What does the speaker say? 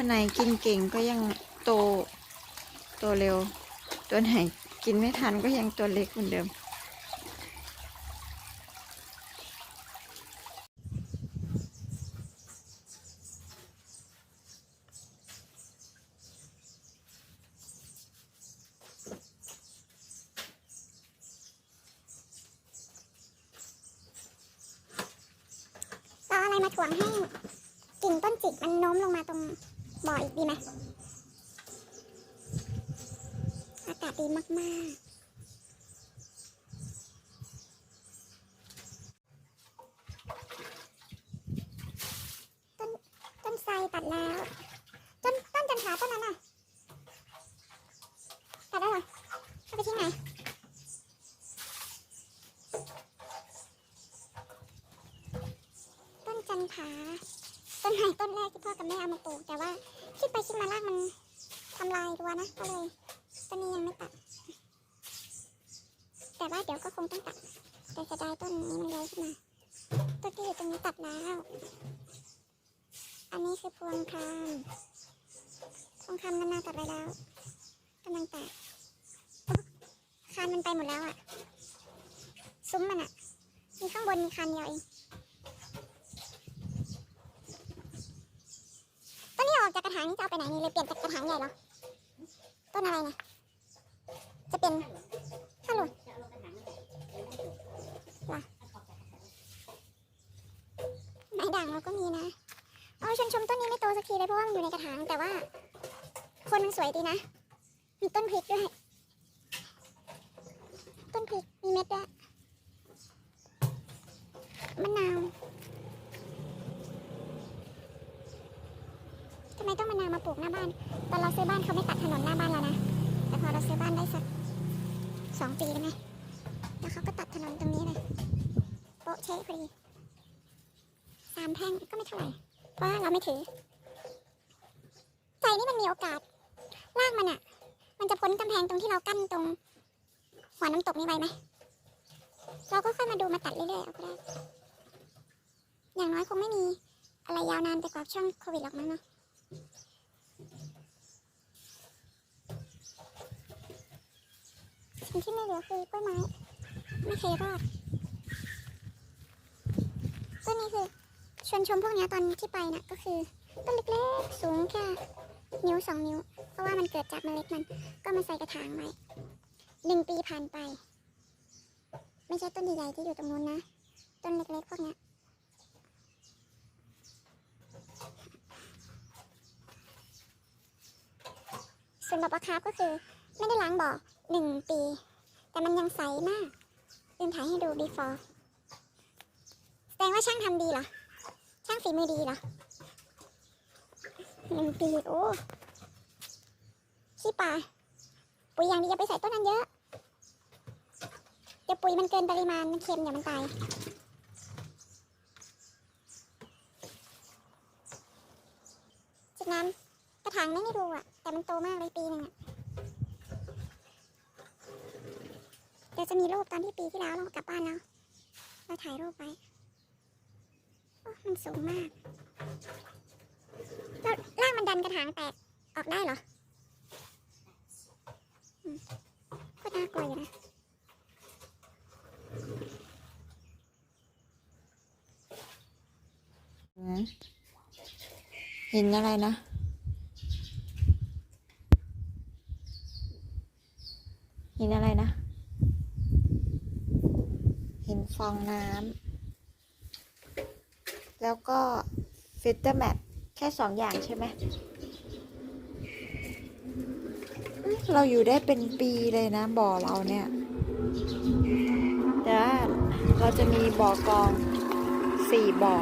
ตัวไหนกินเก่งก็ยังโตโตเร็ว ตัวไหนกินไม่ทันก็ยังตัวเล็กเหมือนเดิมเราเออะไรมาถ่วงให้กิ่งต้นจิกมันโน้มลงมาตรง บ่ออีกดีไหมอากาศดีมากๆต้นต้นไทรตัดแล้วต้นต้นจันทราต้นนั้นน่ะตัดได้เหรอเอาไปทิ้งไหนต้นจันทรา ต้นไม้ต้นแรกที่พ่อกับแม่เอามาปลูกแต่ว่าคิดไปคิดมารากมันทำลายรัวนะก็เลยต้นนี้ยังไม่ตัด แต่ว่าเดี๋ยวก็คงต้องตัดแต่เสียดายต้นนี้มันเลื้อยขึ้นมาต้นที่อยู่ตรงนี้ตัดแล้ว อันนี้คือพวงคามพวงคามนานาตัดไปแล้วกำลังแตกคานมันไปหมดแล้วอะซุ้มมันอะมีข้างบนมีคานเดียวเอง ต้นนี้ออกจากกระ ถางจะเอาไปไหนนี่เลยเปลี่ยนจากกระถางใหญ่เหรอ ต้นอะไรเนี่ย จะเป็นฮัลโหลเหรอไม้ด่างเราก็มีนะ เอาชนชมต้นนี้ไม่โตสักทีเลยเพราะว่ามันอยู่ในกระถางแต่ว่า คนมันสวยดีนะ มีต้นพริกด้วย ต้นพริกมีเม็ดด้วยมะนาว ทำไมาปลูกหน้าบ้าน ตอนเราซื้อบ้านเขาไม่ตัดถนนหน้าบ้านเรานะ แต่พอเราซื้อบ้านได้สักสองปีได้ไหมแล้วเขาก็ตัดถนนตรงนี้เลยโป๊ะเชะพอดีสามแท่งก็ไม่เท่าไหร่ เพราะว่าเราไม่ถือ ใจนี่มันมีโอกาสลากมันอะมันจะพ้นกำแพงตรงที่เรากั้นตรง หัวน้ำตกนี้ไวไหม เราก็ค่อยมาดูมาตัดเรื่อยๆเอาก็ได้ อย่างน้อยคงไม่มีอะไรยาวนานไปกว่าช่วงโควิดหรอกมั้งเนาะ สิ่งที่ไม่เหลือคือกล้วยไม้ ไม่เคยรอดต้นนี้คือชวนชมพวกนี้ตอนที่ไปน่ะก็คือต้นเล็กๆ สูงแค่นิ้วสองนิ้ว เพราะว่ามันเกิดจากเมล็ดมัน ก็มาใส่กระถางไว้หนึ่งปีผ่านไป ไม่ใช่ต้นใหญ่ๆที่อยู่ตรงนู้นนะ ต้นเล็กๆพวกนี้ส่วนดอกปลาคาร์ฟก็คือไม่ได้ล้างบ่อ หนึ่งปี แต่มันยังใสมากลืมถ่ายให้ดู before แสดงว่าช่างทำดีเหรอ ช่างฝีมือดีเหรอหนึ่งปี โอ้ขี้ปลาปุ๋ยอย่างดีอย่าไปใส่ต้นนั้นเยอะ เดี๋ยวปุ๋ยมันเกินปริมาณมันเค็มเดี๋ยวมันตายจากนั้นกระถางไม่ได้ดูอะแต่มันโตมากเลยปีหนึ่งอะ เดี๋ยว จะมีรูปตอนที่ปีที่แล้วเรากลับบ้านแล้วเราถ่ายรูปไว้มันสูงมากแล้วล่างมันดันกระถางแตกออกได้เหรอก็น่ากลัวอยู่นะเห็นอะไรนะ เห็นอะไรนะ เห็น ฟองน้ำแล้วก็ฟิลเตอร์แมทแค่สองอย่างใช่ไหมเราอยู่ได้เป็นปีเลยนะบ่อเราเนี่ยแต่ว่าเราจะมีบ่อกรองสี่บ่อ